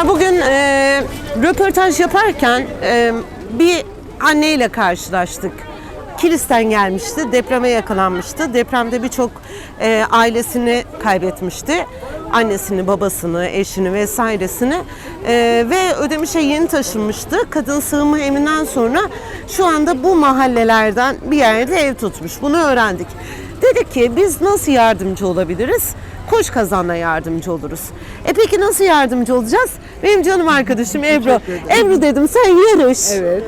Hanımlar bugün e, röportaj yaparken e, bir anneyle karşılaştık. Kilis'ten gelmişti, depreme yakalanmıştı. Depremde birçok e, ailesini kaybetmişti. Annesini, babasını, eşini vesairesini. E, ve Ödemiş'e yeni taşınmıştı. Kadın sığınma evinden sonra şu anda bu mahallelerden bir yerde ev tutmuş. Bunu öğrendik. Dedik ki biz nasıl yardımcı olabiliriz? Koş kazanla yardımcı oluruz. E peki nasıl yardımcı olacağız? Benim canım arkadaşım Ebru. Ebru dedim sen yarış. Evet.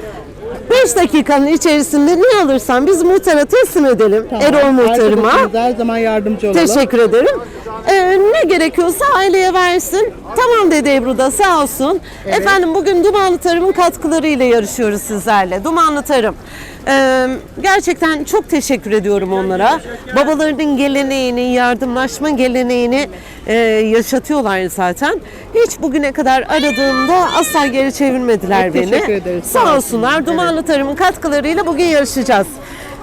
5 dakikanın içerisinde ne alırsan biz muhtara teslim edelim. Erol muhtarıma. Her zaman yardımcı olalım. Teşekkür ederim. Ee, ne gerekiyorsa aileye versin. Tamam dedi Ebru da sağ olsun. Efendim bugün Dumanlı Tarım'ın katkılarıyla yarışıyoruz sizlerle. Dumanlı Tarım. Ee, gerçekten çok teşekkür ediyorum onlara. Babalarının geleneğini, yardımlaşma geleneğini e, yaşatıyorlar zaten. Hiç bugüne kadar aradığımda asla geri çevirmediler Çok beni. teşekkür ederiz. Sağ olsunlar. Dumanlı Tarım'ın katkılarıyla bugün yarışacağız.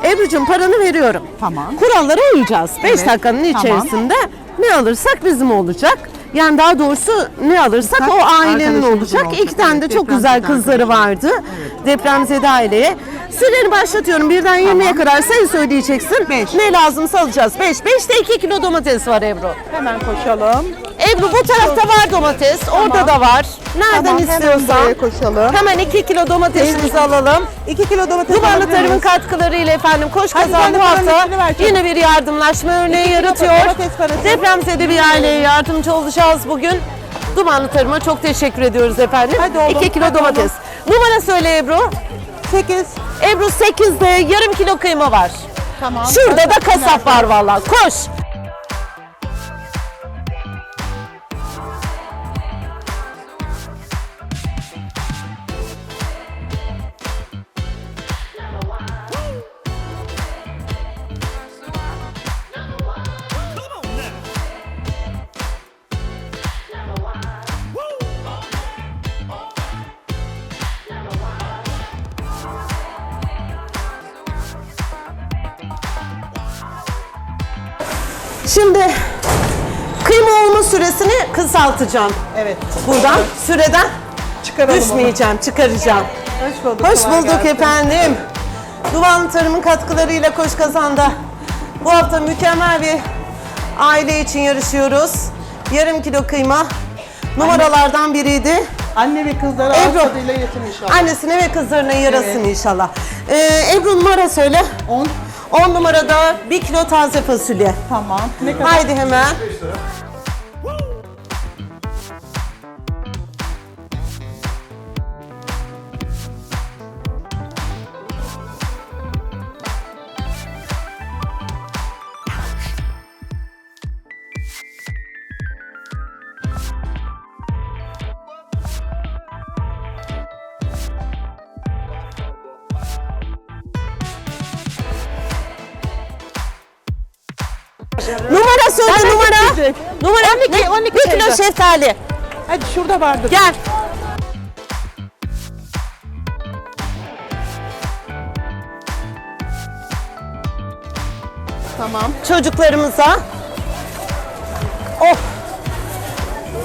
Ebru'cum paranı veriyorum. Tamam. Kurallara uyacağız. 5 Evet, dakikanın tamam. içerisinde ne alırsak bizim olacak. Yani daha doğrusu ne alırsak o ailenin olacak. olacak. İki tane de Evet, çok güzel kızları vardı. Depremzede aileye. Süreni başlatıyorum. Birden 20'ye kadar sayı söyleyeceksin. Beş. Ne lazımsa alacağız. 5. 5'te 2 kilo domates var Ebru. Hemen koşalım. Ebru bu tarafta var domates. Orada da var. Nereden Tamam, hemen istiyorsan. buraya koşalım. Hemen 2 kilo domatesimizi alalım. 2 kilo domates Dumanlı alabilir Tarım'ın miyiz? katkılarıyla efendim Koş Hadi Kazan sen de bu paranın hafta üstünü ver çabuk. yine bir yardımlaşma örneği yaratıyor. domates parası. Depremzede bir aileye yardımcı olacağız bugün. Dumanlı Tarım'a çok teşekkür ediyoruz efendim. Hadi oğlum, 2 kilo hadi domates. Numara söyle Ebru. 8. Ebru 8'de yarım kilo kıyma var. Tamam. Şurada da kasap var valla. Koş. Şimdi kıyma olma süresini kısaltacağım. Evet. Buradan süreden Çıkaralım düşmeyeceğim, çıkaracağım. Hoş bulduk. Hoş kolay bulduk gelsin. efendim. Duvanlı Tarım'ın katkılarıyla Koş Kazan'da bu hafta mükemmel bir aile için yarışıyoruz. Yarım kilo kıyma numaralardan biriydi. Anne ve kızlara Ebru. ağız tadıyla yetin inşallah. Annesine ve kızlarına yarasın Evet. inşallah. Ee, Ebru numara söyle. 10. 10 numarada 1 kilo taze fasulye. Tamam. Ne kadar? Haydi hemen. Numara söyle Hemen numara. gidecek. Numara 12, ne? 12 1 kilo şeftali. Hadi şurada vardır. Gel. Tamam. çocuklarımıza. Oh.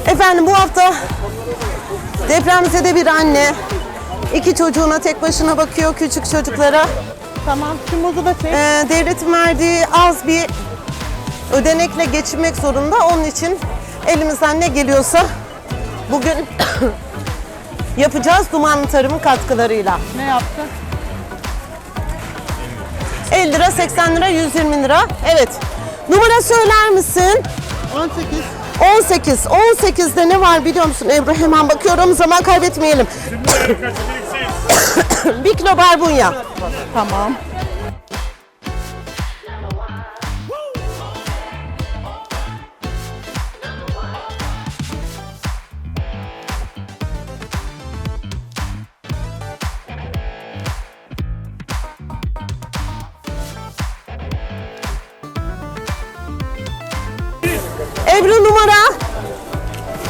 Efendim bu hafta depremzede bir anne iki çocuğuna tek başına bakıyor küçük çocuklara. Tamam. Muzu da çek. Ee, devletin verdiği az bir ödenekle geçinmek zorunda. Onun için elimizden ne geliyorsa bugün yapacağız Dumanlı Tarım'ın katkılarıyla. Ne yaptın? 50 lira, 80 lira, 120 lira. Evet. Numara söyler misin? 18. 18. 18'de ne var biliyor musun Ebru? Hemen bakıyorum zaman kaybetmeyelim. bir kilo barbunya. Tamam. Ebru numara.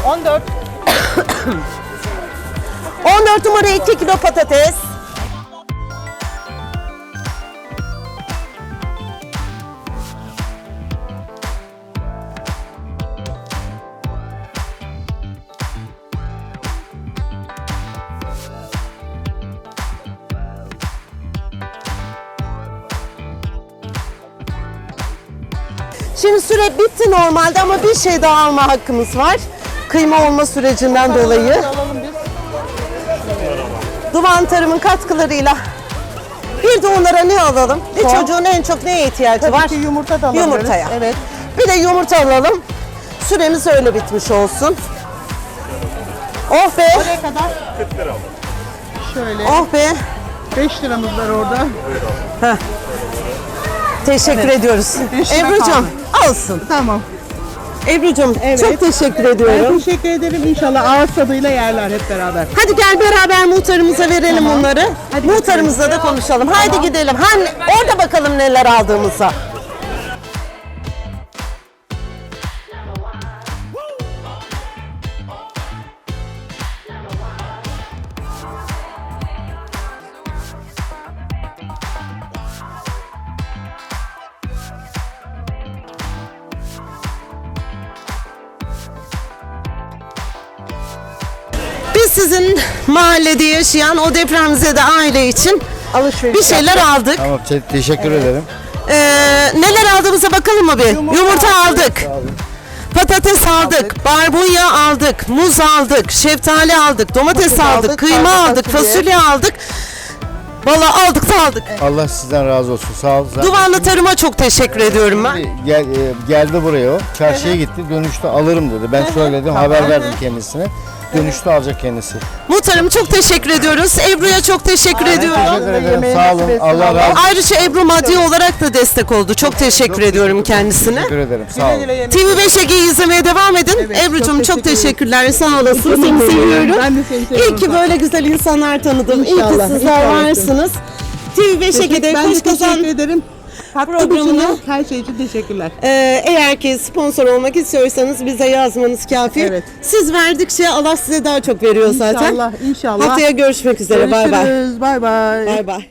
14. 14 numara 2 kilo patates. Şimdi süre bitti normalde ama bir şey daha alma hakkımız var. Kıyma olma sürecinden dolayı. Duvan tarımın katkılarıyla bir de onlara ne alalım? Bir Son. çocuğun en çok neye ihtiyacı Tabii var? ki yumurta da alabiliriz. Yumurtaya. Evet. Bir de yumurta alalım. Süremiz öyle bitmiş olsun. Oh be, Ne kadar? 40 lira. Şöyle oh be. 5 liramız var orada. Teşekkür ediyoruz. Beş lira Ebru'cum alsın. Tamam. Ebru'cum Evet. çok teşekkür Ben ediyorum. teşekkür ederim. İnşallah ağız tadıyla yerler hep beraber. Hadi gel beraber muhtarımıza verelim onları. Muhtarımızla da konuşalım. Haydi gidelim. Hani orada bakalım neler aldığımıza. Sizin mahallede yaşayan o depremzede aile için Alışveriş bir şeyler aldık. Tamam te- teşekkür ederim. Ee, neler aldığımıza bakalım mı bir? Yumurta, aldık. Patates aldık, barbunya aldık, muz aldık, şeftali aldık, domates aldık, aldık, kıyma taze aldık, fasulye. fasulye aldık. Valla aldık da aldık. Allah sizden razı olsun. Sağ ol. Zaten Duvanlı tarıma çok teşekkür ediyorum ben. Gel, e, geldi buraya o. Çarşıya gitti. Dönüşte alırım dedi. Ben söyledim. Haber verdim kendisine. Dönüşte alacak kendisi. Muhtarım çok teşekkür ediyoruz. Ebru'ya çok teşekkür ediyorum. Teşekkür ederim. Sağ olun. Allah razı olsun. Ayrıca Ebru maddi olarak da destek oldu. Çok teşekkür ediyorum kendisine. Teşekkür ederim. Sağ olun. güle yemek. TV5 Ege'yi izlemeye devam edin. Evet, Ebru'cum çok çok, teşekkür teşekkürler. Sağ olasın. Seni seviyorum. Ben de seni seviyorum. İyi ki böyle güzel insanlar tanıdım. İyi ki İnşallah, sizler inşallah. varsınız. TV5 Ege'de Ben de Koş Kazan teşekkür ederim. İçin, her şey için teşekkürler. Ee, eğer ki sponsor olmak istiyorsanız bize yazmanız kafi. Evet. Siz verdikçe Allah size daha çok veriyor zaten. İnşallah, inşallah. Haftaya görüşmek üzere. Bay bay. Görüşürüz. Bay bay. Bay bay.